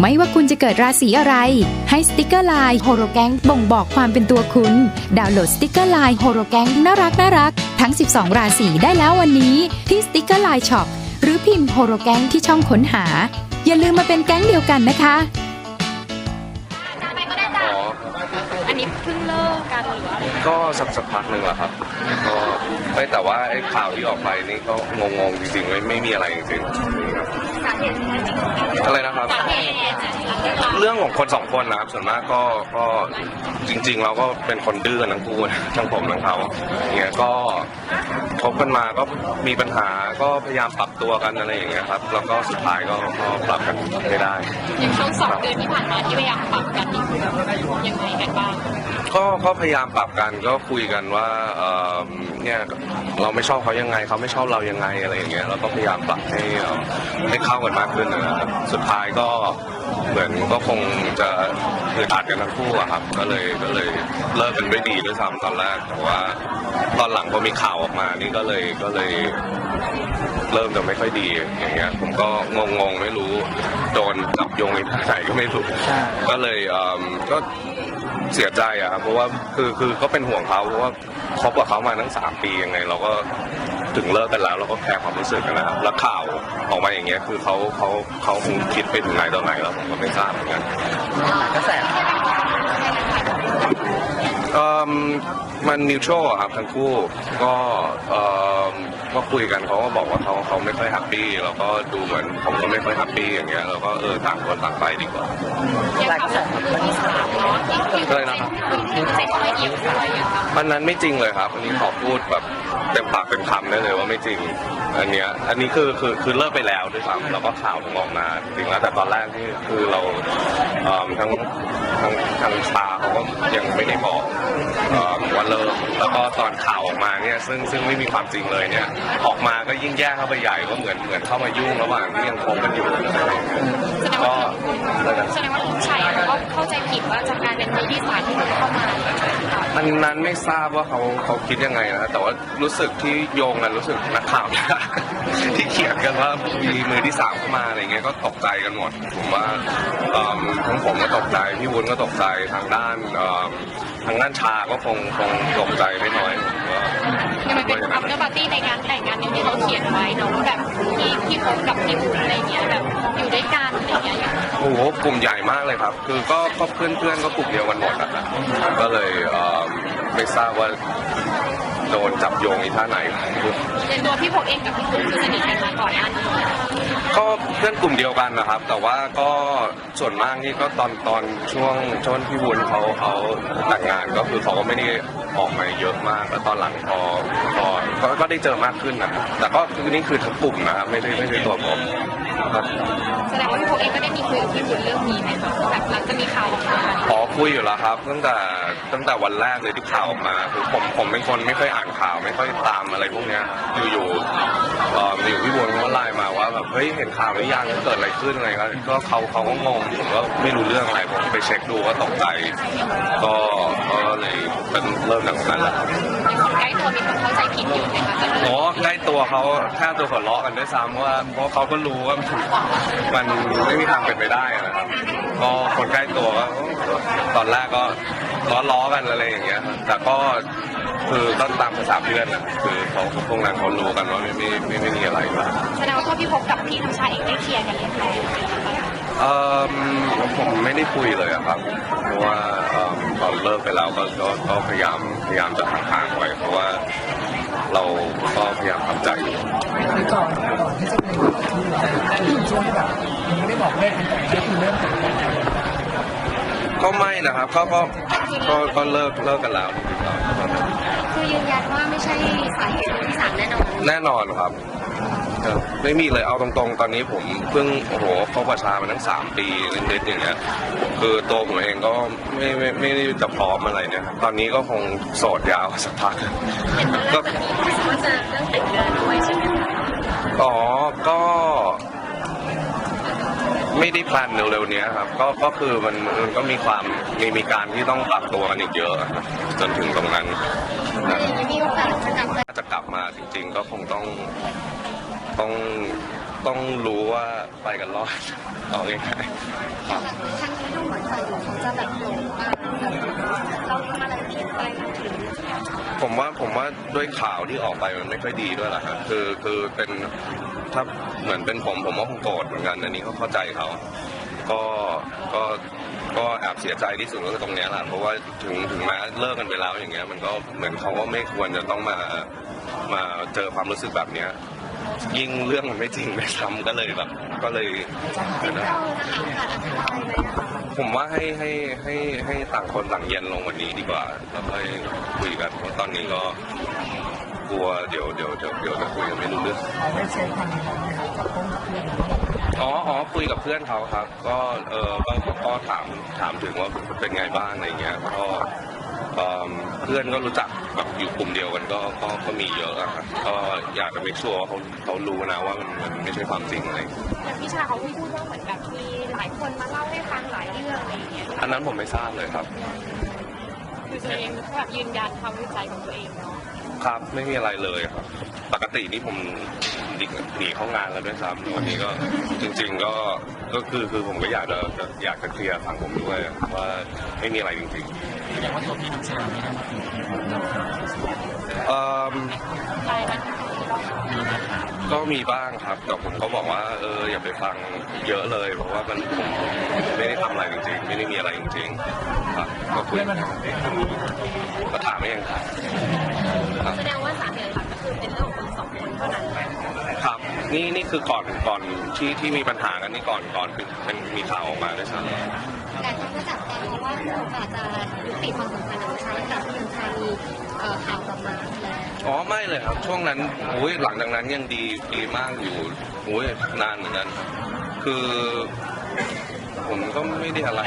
ไม่ว่าคุณจะเกิดราศีอะไร ให้สติกเกอร์ไลน์โฮโรแกงบ่งบอกความเป็นตัวคุณ ดาวน์โหลดสติกเกอร์ไลน์โฮโรแกงน่ารักน่ารักทั้ง 12 ราศีได้แล้ววันนี้ ที่สติกเกอร์ไลน์ช็อปหรือพิมพ์โฮโรแกงที่ช่องค้นหา อย่าลืมมาเป็นแก๊งเดียวกันนะคะไปก็ได้จ้ะอ๋ออันนี้เพิ่งเลิกกันหรืออะไรก็สักสักพักหนึ่งแหละครับก็ไม่แต่ว่าไอ้ข่าวที่ออกไปนี่ก็งงๆจริงๆไม่ไม่มีอะไรจริงๆครับสาเหตุ อะไรนะครับเหตุเรื่องของคนสองคนนะครับส่วนมากก็ก็จริง ๆ เราก็เป็นคนดื้อกันทั้งคู่นะทั้งผมทั้งเขาอย่างเงี้ยก็ คบกันมาก็มีปัญหาก็พยายามปรับตัวกันอะไรอย่างเงี้ยครับแล้วก็สุดท้ายก็ก็ปรับกันไม่ได้ อย่างช่วงสองเดือนที่ผ่านมาที่พยายามปรับกันนี่คือแบบยังไงกันบ้างก็ก็พยายามปรับกันก็คุยกันว่าเอ่อเนี่ยเราไม่ชอบเขายังไงเขาไม่ชอบเรายังไงอะไรอย่างเงี้ยเราก็พยายามปรับให้เอ่อให้เข้ากันมากขึ้นนะครับสุดท้ายก็เหมือนก็คงจะอึดอัดกันทั้งคู่อะครับ ก็เลยก็เลยเลิกกันด้วยดีด้วยซ้ำตอนแรกแต่ว่า ตอนหลังพอมีข่าวออกมานี่ก็เลยก็เลยเริ่มจะไม่ค่อยดีอย่างเงี้ยผมก็งงๆไม่รู้โดนจับโยงในท่าไหนก็ไม่รู้ก็เลยเอิ่มก็เสียใจอะครับเพราะว่าคือคือก็เป็นห่วงเขาเพราะว่าคบกับเขามาตั้งสามปียังไง เราก็ถึงเลิกกันแล้ว เราก็แคร์ความรู้สึกกันนะครับแล้วข่าวออกมาอย่างเงี้ยคือเขาเขาเขาคงคิดไปถึงไหนตอนไหนแล้วผมก็ไม่ทราบเหมือนกัน กระแส เอิ่ม มันนิวทรัลครับทั้งคู่ก็เอ่อก็คุยกันเขาก็บอกว่าเขาเขาไม่ค่อยแฮปปี้แล้วก็ดูเหมือนผมก็ไม่ค่อยแฮปปี้อย่างเงี้ยแล้วก็เออต่างคนต่างไปดีกว่าอย่างเขาแบบมือที่สามเนาะที่คิวอะไรนะครับคิวเซ็ตอะไรอยู่ด้วยอย่างครับอันนั้นไม่จริงเลยครับอันนี้ขอพูดแบบเต็มปากเต็มคำได้เลยว่าไม่จริง อันเนี้ยอันนี้คือคือคือเลิกไปแล้วด้วยซ้ำแล้วก็ข่าวถึงออกมาจริงแล้วแต่ตอนแรกนี่คือเราเอิ่มทั้งทั้งทางชาเขาก็ยังไม่ได้บอกเอิ่มว่าเลิกแล้วก็ตอนข่าวออกมาเนี่ยซึ่งซึ่งไม่มีความจริงเลยเนี่ยออกมาก็ยิ่งแย่เข้าไปใหญ่ก็เหมือนเหมือนเข้ามายุ่งระหว่างที่ยังคบกันอยู่อะไรอย่างเงี้ยก็อะไรนะแสดงว่าลูกชายเขาก็เข้าใจผิดว่าจะกลายเป็นมือที่สามที่เข้ามาอันนั้นไม่ทราบว่าเขาเขาคิดยังไงนะแต่ว่ารู้สึกที่โยงกันรู้สึกนักข่าวที่เขียนกันว่ามีมือที่สามเข้ามาอะไรเงี้ยก็ตกใจกันหมดผมว่าเอิ่มทั้งผมก็ตกใจพี่วุ้นก็ตกใจทางด้านเอิ่มทางด้านชาก็คงคงตกใจไม่น้อยผมว่าเนี่ยมันเป็นอัพเดอร์ปาร์ตี้ในงานแต่งงานนี้ที่เขาเขียนไว้เนาะว่าแบบพี่พี่พบกับพี่บุญอะไรเงี้ยแบบอยู่ด้วยกันอะไรเงี้ยอย่างโอ้โหกลุ่มใหญ่มากเลยครับ คือก็ก็เพื่อนเพื่อนๆก็กลุ่มเดียวกันหมดอะครับก็เลยเอิ่มไม่ทราบว่า โดนจับโยงอีท่าไหนในตัวพี่พบเองกับพี่บุญคือสนิทกันมาก่อนอันนี้ก็เพื่อนกลุ่มเดียวกันนะครับ แต่ว่าก็ส่วนมากนี่ก็ตอนตอนช่วงช่วงพี่วุ้นเขาเขาแต่งงานก็คือเขาก็ไม่ได้ออกมาเยอะมากแล้วตอนหลังพอพอก็ก็ได้เจอมากขึ้นนะครับแต่ก็คือนี่คือทั้งกลุ่มนะครับไม่ได้ไม่ได้ตัวผมครับ แสดงว่าพี่พบเองก็ได้มีคุยกับพี่บุญเรื่องนี้ไหมคะแบบหลังจะมีข่าวออกมาขอ คุยอยู่แล้วครับ ตั้งแต่ตั้งแต่วันแรกเลยที่ข่าวออกมาคือผมผมเป็นคนไม่ค่อยอ่านข่าวไม่ค่อยตามอะไรพวกเนี้ยอยู่ๆ เอ่ออยู่พี่บุญเขาก็ไลน์มาว่าแบบเฮ้ยเห็นข่าวหรือยังเกิดอะไรขึ้นอะไรก็ก็เขาเขาก็งงผมก็ไม่รู้เรื่องอะไรผมไปเช็คดูก็ตกใจก็ก็เลยเป็นเริ่มจากตรงนั้นแหละครับมีคนใกล้ตัวมีคนเข้าใจผิดอยู่ไหมคะจะโอ้ใกล้ตัวเขาแค่ตัวหัวเราะกันด้วยซ้ำว่าเพราะเขาก็รู้ว่ามันไม่มีทางเป็นไปได้อะนะครับก็คนใกล้ตัวก็ตอนแรกก็ล้อๆกันอะไรอย่างเงี้ยแต่ก็ คือก็ตามภาษาเพื่อนอะคือเขาพวกนั้นเขารู้กันว่าไม่ไม่ไม่ไม่มีอะไรอยู่แล้ว แสดงว่าตัวพี่พบกับพี่น้ำชายเองได้เคลียร์กันเรียบร้อยไหมคะเอ่อผมไม่ได้คุยเลยอะครับ เพราะว่าเอิ่มตอนเลิกไปแล้วก็ก็ก็พยายามพยายามจะห่างๆไว้เพราะว่าเราก็พยายามทำใจอยู่คือก่อนก่อนที่จะเป็นที่ช่วงที่แบบยังไม่ได้บอกเลขแต่ก็คือเริ่มจากการแต่งก็ไม่นะครับเขาก็ก็ก็เลิกเลิกกันแล้วจริงๆแล้วคือ ยืนยันว่าไม่ใช่สาเหตุที่สามแน่นอนแน่นอนครับครับไม่มีเลยเอาตรงๆ ตอนนี้ผมเพิ่งโอ้โหเข้าประชามาตั้งสามปีนิดๆอย่างเงี้ยคือตัวผมเองก็ไม่ไม่ไม่ได้จะพร้อมอะไรเนี่ยครับตอนนี้ก็คงโสดยาวสักพักก็ว่าจะเรื่องแต่งงานด้วยใช่ไหมคะอ๋อก็ ไม่ได้แพลนเร็วๆเนี้ยครับก็ก็คือมันมันก็มีความมีมีการที่ต้องปรับตัวกันอีกเยอะครับจนถึงตรงนั้นนะมีโอกาสจะกลับไปถ้าจะกลับมาจริง ๆ ก็คงต้องต้องต้องรู้ว่าไปกันรอดเอาง่ายๆครับ ทางนี้ดูเหมือนฝ่ายหญิงเขาจะแบบโกรธมากแบบเราทำอะไรผิดไปมันถึง ผมว่าผมว่าด้วยข่าวที่ออกไปมันไม่ค่อยดีด้วยแหละฮะคือคือเป็นถ้าเหมือนเป็นผมผมก็คงโกรธเหมือนกันอันนี้ก็เข้าใจเขา ก็ก็ก็แอบเสียใจที่สุดก็คือตรงเนี้ยแหละเพราะว่าถึงถึงแม้เลิกกันไปแล้วอย่างเงี้ย มันก็เหมือนเขาก็ไม่ควรจะต้องมามาเจอความรู้สึกแบบเนี้ยยิ่งเรื่องมันไม่จริงไม่ซ้ำก็เลยแบบก็เลยเรานะคะ ผมว่าให้ให้ให้ให้ต่างคนต่างเย็นลงวันนี้ดีกว่าแล้วค่อยคุยกันเพราะตอนนี้ก็กลัวเดี๋ยวเดี๋ยวเดี๋ยวเดี๋ยวจะคุยกันไม่รู้เรื่องเราได้เช็คทางนี้ไหมครับกับต้นเพื่อนอ๋ออ๋อคุยกับเพื่อนเขาครับ ก็เออก็ก็ถามถามถึงว่าเป็นไงบ้างอะไรเงี้ยก็ เอิ่มเพื่อนก็รู้จักแบบอยู่กลุ่มเดียวกันก็ก็ก็มีเยอะอะครับก็อยากจะไม่ชัวร์ว่าเขาเขารู้นะว่ามันมันไม่ใช่ความจริงอะไร อย่างพี่ชายเขาพูดว่าเหมือนแบบมีหลายคนมาเล่าให้ฟังหลายเรื่องอะไรอย่างเงี้ยอันนั้นผมไม่ทราบเลยครับ คือตัวเองแบบยืนยันความรู้ใจของตัวเองเนาะ ครับไม่มีอะไรเลยครับ ปกตินี่ผมหนีหนีเข้างานแล้วด้วยซ้ำวันนี้ก็จริง ๆ ก็ก็คือคือผมก็อยากจะอยากจะเคลียร์ฝั่งผมด้วยว่าไม่มีอะไรจริงๆอย่างว่าตัวพี่นักแสดงไม่ได้มาคุยกับเราเอิ่มใจมันก็มีบ้างครับแต่ผมก็บอกว่าเอออย่าไปฟังเยอะเลย เพราะว่ามันผมไม่ได้ทำอะไรจริงๆ ไม่ได้มีอะไรจริงๆครับก็คุยเพื่อนมันถามก็ถามไม่ยังครับ ครับแสดงว่าสาเหตุหลักก็คือเป็นเรื่องของคนสองคนเท่านั้นครับ นี่นี่คือก่อนก่อนที่ที่มีปัญหากันนี่ก่อนก่อนคือเป็นมีข่าวออกมาด้วยซ้ำแต่เขาก็จับตามองว่าโอกาสจะยุติความสัมพันธ์นะคะหลังจากที่ยังชายมีเอ่อข่าวกลับมาแล้วอ๋อไม่เลยครับช่วงนั้นโอ้ยหลังจากนั้นยังดีดีมากอยู่โอ้ยนานเหมือนกัน คือผมก็ไม่ได้อะไร